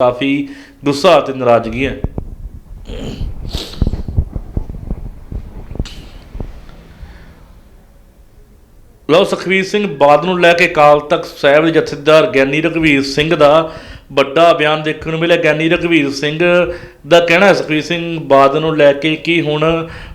ਕਾਫੀ ਗੁੱਸਾ ਅਤੇ ਨਾਰਾਜ਼ਗੀ ਹੈ। ਲਓ ਸੁਖਵੀਰ ਸਿੰਘ ਬਾਦ ਨੂੰ ਲੈ ਕੇ ਕਾਲ ਤੱਕ ਸਾਹਿਬ ਦੇ ਜਥੇਦਾਰ ਗਿਆਨੀ ਰਘਵੀਰ ਸਿੰਘ ਦਾ ਵੱਡਾ ਬਿਆਨ ਦੇਖਣ ਨੂੰ ਮਿਲਿਆ ਗਿਆਨੀ ਰਘਵੀਰ ਸਿੰਘ ਦਾ ਕਹਿਣਾ ਹੈ, ਸੁਖਵੀਰ ਸਿੰਘ ਬਾਦਲ ਨੂੰ ਲੈ ਕੇ ਕਿ ਹੁਣ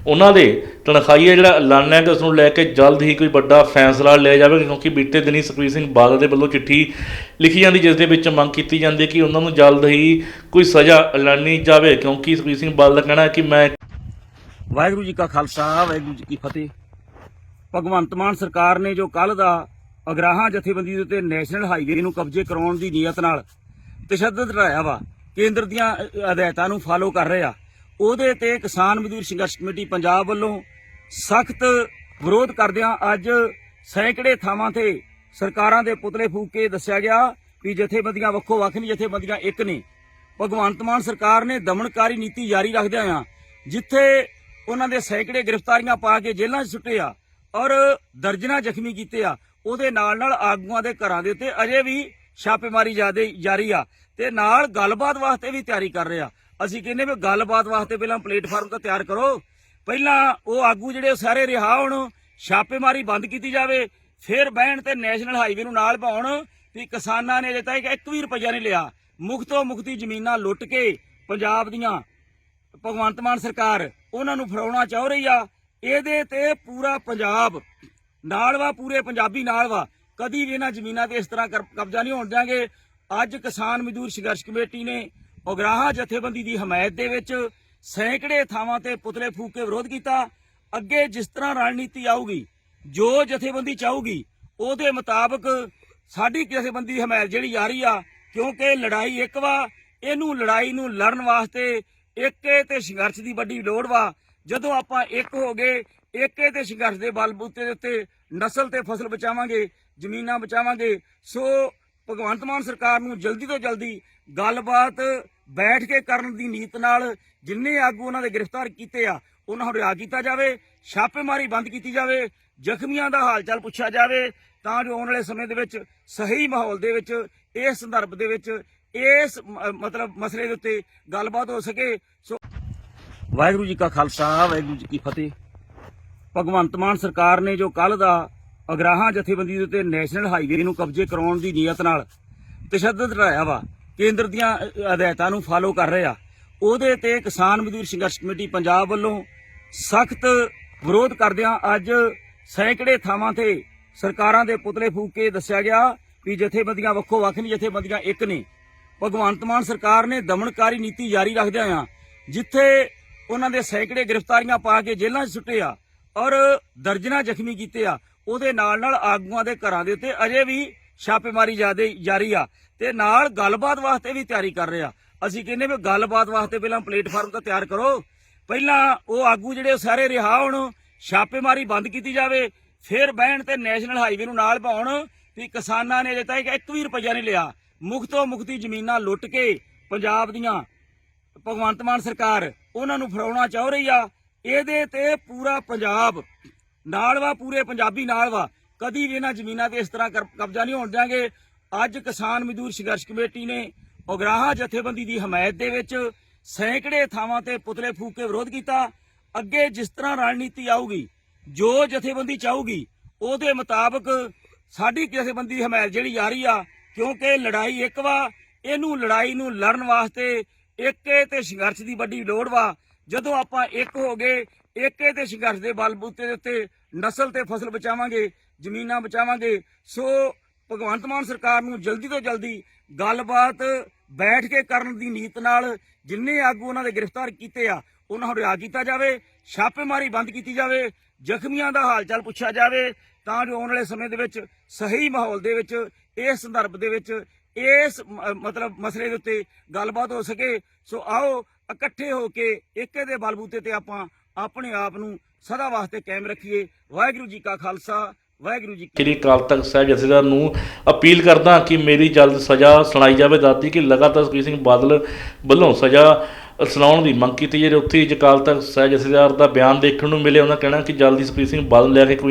ਉਹਨਾਂ ਦੇ ਤਨਖਾਹੀਆ ਜਿਹੜਾ ਐਲਾਨ ਹੈ ਕਿ ਉਸ ਨੂੰ ਲੈ ਕੇ ਜਲਦ ਹੀ ਕੋਈ ਵੱਡਾ ਫੈਸਲਾ ਲਿਆ ਜਾਵੇ, ਕਿਉਂਕਿ ਬੀਤੇ ਦਿਨੀ ਸੁਖਵੀਰ ਸਿੰਘ ਬਾਦਲ ਦੇ ਵੱਲੋਂ ਚਿੱਠੀ ਲਿਖੀ ਜਾਂਦੀ, ਜਿਸ ਦੇ ਵਿੱਚ ਮੰਗ ਕੀਤੀ ਜਾਂਦੀ ਹੈ ਕਿ ਉਹਨਾਂ ਨੂੰ ਜਲਦ ਹੀ ਕੋਈ ਸਜ਼ਾ ਐਲਾਨੀ ਜਾਵੇ, ਕਿਉਂਕਿ ਸੁਖਵੀਰ ਸਿੰਘ ਬਾਦਲ ਦਾ ਕਹਿਣਾ ਹੈ ਕਿ ਮੈਂ ਵਾਹਿਗੁਰੂ ਜੀ ਕਾ ਖਾਲਸਾ, ਵਾਹਿਗੁਰੂ ਜੀ ਕੀ ਫਤਿਹ। ਭਗਵੰਤ ਮਾਨ ਸਰਕਾਰ ਨੇ ਜੋ ਕੱਲ ਦਾ ਅਗਰਾਹਾਂ ਜਥੇਬੰਦੀ ਦੇ ਉੱਤੇ ਨੈਸ਼ਨਲ ਹਾਈਵੇ ਨੂੰ ਕਬਜ਼ੇ ਕਰਾਉਣ ਦੀ ਨੀਅਤ ਨਾਲ ਤਸ਼ੱਦਦ ਰਾਇਆ ਵਾ। ਕੇਂਦਰ ਦੀਆਂ ਹਦਾਇਤਾਂ ਨੂੰ ਫਾਲੋ ਕਰ ਰਹੇ ਆ। ਉਹਦੇ ਤੇ ਕਿਸਾਨ ਮਜ਼ਦੂਰ ਸੰਘਰਸ਼ ਕਮੇਟੀ ਪੰਜਾਬ ਵੱਲੋਂ ਸਖਤ ਵਿਰੋਧ ਕਰਦਿਆਂ ਅੱਜ ਸੈਂਕੜੇ ਥਾਵਾਂ ਤੇ ਸਰਕਾਰਾਂ ਦੇ ਪੁਤਲੇ ਫੂਕ ਕੇ ਦੱਸਿਆ ਗਿਆ ਵੀ ਜਥੇਬੰਦੀਆਂ ਵੱਖੋ ਵੱਖ ਨਹੀਂ, ਜਥੇਬੰਦੀਆਂ ਇੱਕ ਨੇ। ਭਗਵੰਤ ਮਾਨ ਸਰਕਾਰ ਨੇ ਦਮਨਕਾਰੀ ਨੀਤੀ ਜਾਰੀ ਰੱਖਦਿਆਂ ਆ, ਜਿੱਥੇ ਉਹਨਾਂ ਦੇ ਸੈਂਕੜੇ ਗ੍ਰਿਫਤਾਰੀਆਂ ਪਾ ਕੇ ਜੇਲ੍ਹਾਂ 'ਚ ਸੁੱਟੇ ਆ ਔਰ ਦਰਜਨਾ ਜ਼ਖਮੀ ਕੀਤੇ ਆ। ਉਹਦੇ ਨਾਲ ਨਾਲ ਆਗੂਆਂ ਦੇ ਘਰਾਂ ਦੇ ਉੱਤੇ ਅਜੇ ਵੀ ਛਾਪੇਮਾਰੀ ਜਾਦੇ ਜਾਰੀ ਆ। ਤੇ ਨਾਲ ਗੱਲਬਾਤ ਵਾਸਤੇ ਵੀ ਤਿਆਰੀ ਕਰ ਰਿਹਾ ਅਸੀਂ ਕਹਿੰਦੇ ਵੀ ਗੱਲਬਾਤ ਵਾਸਤੇ ਪਹਿਲਾਂ ਪਲੇਟਫਾਰਮ ਤਾਂ ਤਿਆਰ ਕਰੋ। ਪਹਿਲਾਂ ਉਹ ਆਗੂ ਜਿਹੜੇ ਉਹ ਸਾਰੇ ਰਿਹਾ ਹੋਣ, ਛਾਪੇਮਾਰੀ ਬੰਦ ਕੀਤੀ ਜਾਵੇ, ਫਿਰ ਬਹਿਣ ਤੇ ਨੈਸ਼ਨਲ ਹਾਈਵੇ ਨੂੰ ਨਾਲ ਪਾਉਣ, ਵੀ ਕਿਸਾਨਾਂ ਨੇ ਅਜੇ ਤੱਕ ਇੱਕ ਵੀ ਰੁਪਈਆ ਨਹੀਂ ਲਿਆ। ਮੁਖਤੋਂ ਮੁਖਤੀ ਜ਼ਮੀਨਾਂ ਲੁੱਟ ਕੇ ਪੰਜਾਬ ਦੀਆਂ ਭਗਵੰਤ ਮਾਨ ਸਰਕਾਰ ਉਹਨਾਂ ਨੂੰ ਫੜਾਉਣਾ ਚਾਹ ਰਹੀ ਆ। ਇਹਦੇ ਤੇ ਪੂਰਾ ਪੰਜਾਬ, ਨਾਲ ਵਾ, ਪੂਰੇ ਪੰਜਾਬੀ ਨਾਲ ਵਾ। ਕਦੀ ਵੀ ਇਹਨਾਂ ਜ਼ਮੀਨਾਂ ਤੇ ਇਸ ਤਰ੍ਹਾਂ ਕਰ- ਕਬਜ਼ਾ ਨਹੀਂ ਹੋਣ ਦਿਆਂਗੇ। ਅੱਜ ਕਿਸਾਨ ਮਜ਼ਦੂਰ ਸੰਘਰਸ਼ ਕਮੇਟੀ ਨੇ ਉਗਰਾਹਾ ਜਥੇਬੰਦੀ ਦੀ ਹਮਾਇਤ ਦੇ ਵਿੱਚ ਸੈਂਕੜੇ ਥਾਵਾਂ ਤੇ ਪੁਤਲੇ ਫੂਕ ਕੇ ਵਿਰੋਧ ਕੀਤਾ। ਅੱਗੇ ਜਿਸ ਤਰ੍ਹਾਂ ਰਣਨੀਤੀ ਆਊਗੀ, ਜੋ ਜਥੇਬੰਦੀ ਚਾਹੂਗੀ, ਉਹਦੇ ਮੁਤਾਬਕ ਸਾਡੀ ਜਥੇਬੰਦੀ ਹਮਾਇਤ ਜਿਹੜੀ ਜਾਰੀ ਆ, ਕਿਉਂਕਿ ਲੜਾਈ ਇੱਕ ਵਾ, ਇਹਨੂੰ ਲੜਾਈ ਨੂੰ ਲੜਨ ਵਾਸਤੇ ਏਕੇ ਤੇ ਸੰਘਰਸ਼ ਦੀ ਵੱਡੀ ਲੋੜ ਵਾ। ਜਦੋਂ ਆਪਾਂ ਇੱਕ ਹੋ ਗਏ, ਏਕੇ ਤੇ ਸੰਘਰਸ਼ ਦੇ ਬਲਬੂਤੇ ਦੇ ਉੱਤੇ ਨਸਲ ਤੇ ਫਸਲ ਬਚਾਵਾਂਗੇ, ਜ਼ਮੀਨਾਂ ਬਚਾਵਾਂਗੇ, ਸੋ ਭਗਵੰਤ ਮਾਨ ਸਰਕਾਰ ਨੂੰ ਜਲਦੀ ਤੋਂ ਜਲਦੀ ਗੱਲਬਾਤ ਬੈਠ ਕੇ ਕਰਨ ਦੀ ਨੀਤ ਨਾਲ ਜਿੰਨੇ ਆਗੂ ਉਹਨਾਂ ਦੇ ਗ੍ਰਿਫਤਾਰ ਕੀਤੇ ਆ, ਉਹਨਾਂ ਨੂੰ ਰਿਹਾ ਕੀਤਾ ਜਾਵੇ, ਛਾਪੇਮਾਰੀ ਬੰਦ ਕੀਤੀ ਜਾਵੇ, ਜ਼ਖਮੀਆਂ ਦਾ ਹਾਲ ਚਾਲ ਪੁੱਛਿਆ ਜਾਵੇ, ਤਾਂ ਜੋ ਆਉਣ ਵਾਲੇ ਸਮੇਂ ਦੇ ਵਿੱਚ ਸਹੀ ਮਾਹੌਲ ਦੇ ਵਿੱਚ, ਇਸ ਸੰਦਰਭ ਦੇ ਵਿੱਚ, ਇਸ ਮ- ਮਤਲਬ ਮਸਲੇ ਦੇ ਉੱਤੇ ਗੱਲਬਾਤ ਹੋ ਸਕੇ। ਸੋ ਵਾਹਿਗੁਰੂ ਜੀ ਕਾ ਖਾਲਸਾ, ਵਾਹਿਗੁਰੂ ਜੀ ਕੀ ਫਤਿਹ। ਭਗਵੰਤ ਮਾਨ ਸਰਕਾਰ ਨੇ ਜੋ ਕੱਲ ਦਾ ਅਗਰਾਹਾਂ ਜਥੇਬੰਦੀ ਦੇ ਉੱਤੇ ਨੈਸ਼ਨਲ ਹਾਈਵੇ ਨੂੰ ਕਬਜ਼ੇ ਕਰਾਉਣ ਦੀ ਨੀਅਤ ਨਾਲ ਤਸ਼ੱਦਦ ਰਾਇਆ ਵਾ, ਕੇਂਦਰ ਦੀਆਂ ਹਦਾਇਤਾਂ ਨੂੰ ਫਾਲੋ ਕਰ ਰਹੇ ਆ ਉਹਦੇ ਤੇ ਕਿਸਾਨ ਮਜ਼ਦੂਰ ਸੰਘਰਸ਼ ਕਮੇਟੀ ਪੰਜਾਬ ਵੱਲੋਂ ਸਖਤ ਵਿਰੋਧ ਕਰਦਿਆਂ ਅੱਜ ਸੈਂਕੜੇ ਥਾਵਾਂ ਤੇ ਸਰਕਾਰਾਂ ਦੇ ਪੁਤਲੇ ਫੂਕ ਕੇ ਦੱਸਿਆ ਗਿਆ ਵੀ ਜਥੇਬੰਦੀਆਂ ਵੱਖੋ ਵੱਖ ਨਹੀਂ, ਜਥੇਬੰਦੀਆਂ ਇੱਕ ਨੇ। ਭਗਵੰਤ ਮਾਨ ਸਰਕਾਰ ਨੇ ਦਮਨਕਾਰੀ ਨੀਤੀ ਜਾਰੀ ਰੱਖਦਿਆਂ ਆ, ਜਿੱਥੇ ਉਹਨਾਂ ਦੇ ਸੈਂਕੜੇ ਗ੍ਰਿਫਤਾਰੀਆਂ ਪਾ ਕੇ ਜੇਲ੍ਹਾਂ 'ਚ ਸੁੱਟੇ ਆ ਔਰ ਦਰਜਨਾ ਜ਼ਖਮੀ ਕੀਤੇ ਆ। ਉਹਦੇ ਨਾਲ ਨਾਲ ਆਗੂਆਂ ਦੇ ਘਰਾਂ ਦੇ ਉੱਤੇ ਅਜੇ ਵੀ ਛਾਪੇਮਾਰੀ ਜਾਦੇ ਜਾਰੀ ਆ ਤੇ ਨਾਲ ਗੱਲਬਾਤ ਵਾਸਤੇ ਵੀ ਤਿਆਰੀ ਕਰ ਰਿਹਾ ਅਸੀਂ ਕਹਿੰਦੇ ਵੀ ਗੱਲਬਾਤ ਵਾਸਤੇ ਪਹਿਲਾਂ ਪਲੇਟਫਾਰਮ ਤਾਂ ਤਿਆਰ ਕਰੋ। ਪਹਿਲਾਂ ਉਹ ਆਗੂ ਜਿਹੜੇ ਉਹ ਸਾਰੇ ਰਿਹਾ ਹੋਣ ਛਾਪੇਮਾਰੀ ਬੰਦ ਕੀਤੀ ਜਾਵੇ, ਫਿਰ ਬਹਿਣ ਤੇ ਨੈਸ਼ਨਲ ਹਾਈਵੇ ਨੂੰ ਨਾਲ ਪਾਉਣ ਵੀ ਕਿਸਾਨਾਂ ਨੇ ਅਜੇ ਤੱਕ ਇੱਕ ਵੀ ਰੁਪਈਆ ਨਹੀਂ ਲਿਆ। ਮੁਖਤੋਂ ਮੁਖਤੀ ਜ਼ਮੀਨਾਂ ਲੁੱਟ ਕੇ ਪੰਜਾਬ ਦੀਆਂ ਭਗਵੰਤ ਮਾਨ ਸਰਕਾਰ ਉਹਨਾਂ ਨੂੰ ਫੜਾਉਣਾ ਚਾਹ ਰਹੀ ਆ, ਇਹਦੇ ਤੇ ਪੂਰਾ ਪੰਜਾਬ ਨਾਲ ਵਾ, ਪੂਰੇ ਪੰਜਾਬੀ ਨਾਲ ਵਾ। ਕਦੀ ਵੀ ਇਹਨਾਂ ਜ਼ਮੀਨਾਂ ਤੇ ਇਸ ਤਰ੍ਹਾਂ ਕਰ- ਕਬਜ਼ਾ ਨਹੀਂ ਹੋਣ ਦਿਆਂਗੇ। ਅੱਜ ਕਿਸਾਨ ਮਜ਼ਦੂਰ ਸੰਘਰਸ਼ ਕਮੇਟੀ ਨੇ ਉਗਰਾਹਾ ਜਥੇਬੰਦੀ ਦੀ ਹਮਾਇਤ ਦੇ ਵਿੱਚ ਸੈਂਕੜੇ ਥਾਵਾਂ ਤੇ ਪੁਤਲੇ ਫੂਕ ਕੇ ਵਿਰੋਧ ਕੀਤਾ। ਅੱਗੇ ਜਿਸ ਤਰ੍ਹਾਂ ਰਣਨੀਤੀ ਆਊਗੀ, ਜੋ ਜਥੇਬੰਦੀ ਚਾਹੂਗੀ, ਉਹਦੇ ਮੁਤਾਬਕ ਸਾਡੀ ਜਥੇਬੰਦੀ ਹਮਾਇਤ ਜਿਹੜੀ ਜਾਰੀ ਆ, ਕਿਉਂਕਿ ਲੜਾਈ ਇੱਕ ਵਾ, ਇਹਨੂੰ ਲੜਾਈ ਨੂੰ ਲੜਨ ਵਾਸਤੇ ਏਕੇ ਤੇ ਸੰਘਰਸ਼ ਦੀ ਵੱਡੀ ਲੋੜ ਵਾ। ਜਦੋਂ ਆਪਾਂ ਇੱਕ ਹੋ ਗਏ, ਏਕੇ ਤੇ ਸੰਘਰਸ਼ ਦੇ ਬਲਬੂਤੇ ਦੇ ਉੱਤੇ ਨਸਲ ਤੇ ਫਸਲ ਬਚਾਵਾਂਗੇ, ਜ਼ਮੀਨਾਂ ਬਚਾਵਾਂਗੇ, ਸੋ ਭਗਵੰਤ ਮਾਨ ਸਰਕਾਰ ਨੂੰ ਜਲਦੀ ਤੋਂ ਜਲਦੀ ਗੱਲਬਾਤ ਬੈਠ ਕੇ ਕਰਨ ਦੀ ਨੀਤ ਨਾਲ ਜਿੰਨੇ ਆਗੂ ਉਹਨਾਂ ਦੇ ਗ੍ਰਿਫਤਾਰ ਕੀਤੇ ਆ, ਉਹਨਾਂ ਨੂੰ ਰਿਹਾ ਕੀਤਾ ਜਾਵੇ, ਛਾਪੇਮਾਰੀ ਬੰਦ ਕੀਤੀ ਜਾਵੇ, ਜ਼ਖਮੀਆਂ ਦਾ ਹਾਲ ਚਾਲ ਪੁੱਛਿਆ ਜਾਵੇ, ਤਾਂ ਜੋ ਆਉਣ ਵਾਲੇ ਸਮੇਂ ਦੇ ਵਿੱਚ ਸਹੀ ਮਾਹੌਲ ਦੇ ਵਿੱਚ, ਇਸ ਸੰਦਰਭ ਦੇ ਵਿੱਚ ਇਸ ਮਤਲਬ ਮਸਲੇ ਦੇ ਉੱਤੇ ਗੱਲਬਾਤ ਹੋ ਸਕੇ। ਸੋ ਆਓ ਇਕੱਠੇ ਹੋ ਕੇ ਏਕੇ ਦੇ ਬਲਬੂਤੇ ਤੇ ਆਪਾਂ ਆਪਣੇ ਆਪ ਨੂੰ ਸਦਾ ਵਾਸਤੇ ਕਾਇਮ ਰੱਖੀਏ। ਵਾਹਿਗੁਰੂ ਜੀ ਕਾ ਖਾਲਸਾ, ਵਾਹਿਗੁਰੂ ਜੀ ਸ਼੍ਰੀ ਅਕਾਲ ਤਖਤ ਸਾਹਿਬ ਜਥੇਦਾਰ ਨੂੰ ਅਪੀਲ ਕਰਦਾ ਕਿ ਮੇਰੀ ਜਲਦ ਸਜ਼ਾ ਸੁਣਾਈ ਜਾਵੇ। ਦਾਤੀ ਕਿ ਲਗਾਤਾਰ ਸੁਖਬੀਰ ਸਿੰਘ ਬਾਦਲ ਵੱਲੋਂ ਸਜ਼ਾ ਸੁਣਾਉਣ ਦੀ ਮੰਗ ਕੀਤੀ। ਜਿਹੜੇ ਉੱਥੇ ਹੀ ਅਕਾਲ ਤਖਤ ਸਾਹਿਬ ਜਥੇਦਾਰ ਦਾ ਬਿਆਨ ਦੇਖਣ ਨੂੰ ਮਿਲੇ, ਉਹਨਾਂ ਕਹਿਣਾ ਕਿ ਜਲਦੀ ਸੁਖਬੀਰ ਸਿੰਘ ਬਾਦਲ ਲੈ ਕੇ ਕੋਈ